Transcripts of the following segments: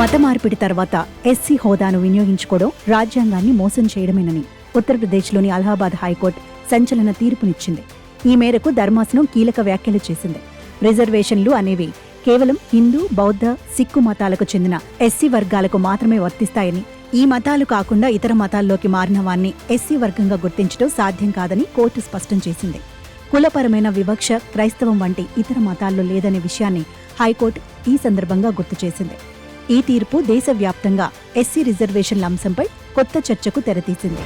మత మార్పిడి తర్వాత ఎస్సీ హోదాను వినియోగించుకోవడం రాజ్యాంగాన్ని మోసం చేయడమేనని ఉత్తరప్రదేశ్లోని అలహాబాద్ హైకోర్టు సంచలన తీర్పునిచ్చింది. ఈ మేరకు ధర్మాసనం కీలక వ్యాఖ్యలు చేసింది. రిజర్వేషన్లు అనేవి కేవలం హిందూ బౌద్ధ సిక్కు మతాలకు చెందిన ఎస్సీ వర్గాలకు మాత్రమే వర్తిస్తాయని ఈ మతాలు కాకుండా ఇతర మతాల్లోకి మారిన వారిని ఎస్సీ వర్గంగా గుర్తించడం సాధ్యం కాదని కోర్టు స్పష్టం చేసింది. కులపరమైన వివక్ష క్రైస్తవం వంటి ఇతర మతాల్లో లేదనే విషయాన్ని హైకోర్టు ఈ సందర్భంగా గుర్తు చేసింది. ఈ తీర్పు దేశవ్యాప్తంగా ఎస్సీ రిజర్వేషన్ల అంశంపై కొత్త చర్చకు తెరతీసింది.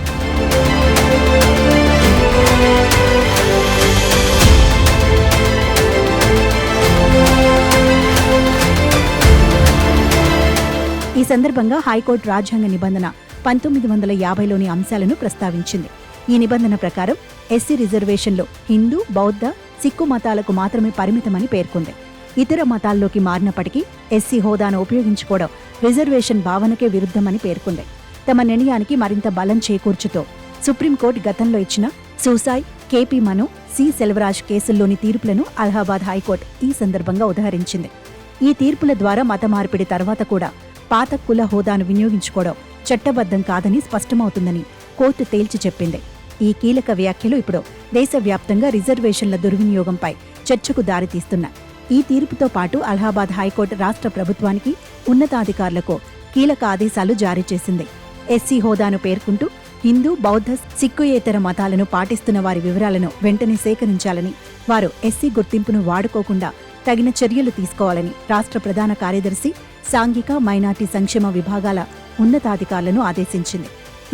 ఈ సందర్భంగా హైకోర్టు రాజ్యాంగ నిబంధన పంతొమ్మిది వందల యాభైలోని అంశాలను ప్రస్తావించింది. ఈ నిబంధన ప్రకారం ఎస్సీ రిజర్వేషన్లు హిందూ బౌద్ధ సిక్కు మతాలకు మాత్రమే పరిమితమని పేర్కొంది. ఇతర మతాల్లోకి మారినప్పటికీ ఎస్సీ హోదాను ఉపయోగించుకోవడం రిజర్వేషన్ భావనకే విరుద్ధమని పేర్కొంది. తమ నిర్ణయానికి మరింత బలం చేకూర్చుతో సుప్రీంకోర్టు గతంలో ఇచ్చిన Soosai K P Manu C Selvaraj కేసుల్లోని తీర్పులను అలహాబాద్ హైకోర్టు ఈ సందర్భంగా ఉదహరించింది. ఈ తీర్పుల ద్వారా మత మార్పిడి తర్వాత కూడా పాత కుల హోదాను వినియోగించుకోవడం చట్టబద్ధం కాదని స్పష్టమవుతుందని కోర్టు తేల్చి చెప్పింది. ఈ కీలక వ్యాఖ్యలు ఇప్పుడు దేశవ్యాప్తంగా రిజర్వేషన్ల దుర్వినియోగంపై చర్చకు దారితీస్తున్నాయి. ఈ తీర్పుతో పాటు అలహాబాద్ హైకోర్టు రాష్ట్ర ప్రభుత్వానికి ఉన్నతాధికారులకు కీలక ఆదేశాలు జారీ చేసింది. ఎస్సీ హోదాను పేర్కొంటూ హిందూ బౌద్ధ సిక్కుయేతర మతాలను పాటిస్తున్న వారి వివరాలను వెంటనే సేకరించాలని వారు ఎస్సీ గుర్తింపును వాడుకోకుండా తగిన చర్యలు తీసుకోవాలని రాష్ట్ర ప్రధాన కార్యదర్శి సాంఘిక మైనార్టీ సంక్షేమ విభాగాల ఉన్నతాధికారులను ఆదేశించింది.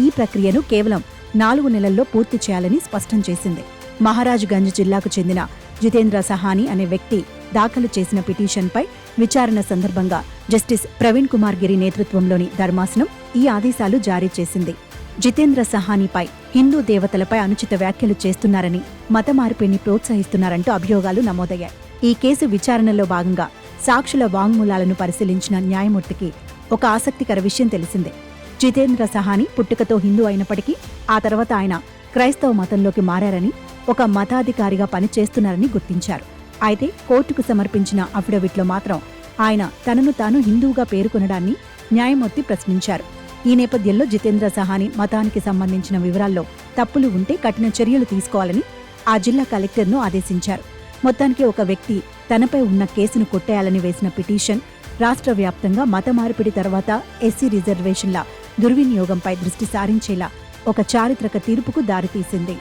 ఈ ప్రక్రియను కేవలం నాలుగు నెలల్లో పూర్తి చేయాలని స్పష్టం చేసింది. మహారాజ్గంజ్ జిల్లాకు చెందిన జితేంద్ర సహాని అనే వ్యక్తి దాఖలు చేసిన పిటిషన్పై విచారణ సందర్భంగా జస్టిస్ ప్రవీణ్ కుమార్ గిరి నేతృత్వంలోని ధర్మాసనం ఈ ఆదేశాలు జారీ చేసింది. జితేంద్ర సహానీపై హిందూ దేవతలపై అనుచిత వ్యాఖ్యలు చేస్తున్నారని మత మార్పిడిని ప్రోత్సహిస్తున్నారంటూ అభియోగాలు నమోదయ్యాయి. ఈ కేసు విచారణలో భాగంగా సాక్షుల వాంగ్మూలాలను పరిశీలించిన న్యాయమూర్తికి ఒక ఆసక్తికర విషయం తెలిసిందే. జితేంద్ర సహాని పుట్టుకతో హిందూ అయినప్పటికీ ఆ తర్వాత ఆయన క్రైస్తవ మతంలోకి మారారని ఒక మతాధికారిగా పనిచేస్తున్నారని గుర్తించారు. అయితే కోర్టుకు సమర్పించిన అఫిడవిట్లో మాత్రం ఆయన తనను తాను హిందువుగా పేర్కొనడాన్ని న్యాయమూర్తి ప్రశ్నించారు. ఈ నేపథ్యంలో జితేంద్ర సహాని మతానికి సంబంధించిన వివరాల్లో తప్పులు ఉంటే కఠిన చర్యలు తీసుకోవాలని ఆ జిల్లా కలెక్టర్ను ఆదేశించారు. మొత్తానికి ఒక వ్యక్తి తనపై ఉన్న కేసును కొట్టేయాలని వేసిన పిటిషన్ రాష్ట్ర వ్యాప్తంగా మత మార్పిడి తర్వాత ఎస్సీ రిజర్వేషన్ల దుర్వినియోగంపై దృష్టి సారించేలా ఒక చారిత్రక తీర్పుకు దారితీసింది.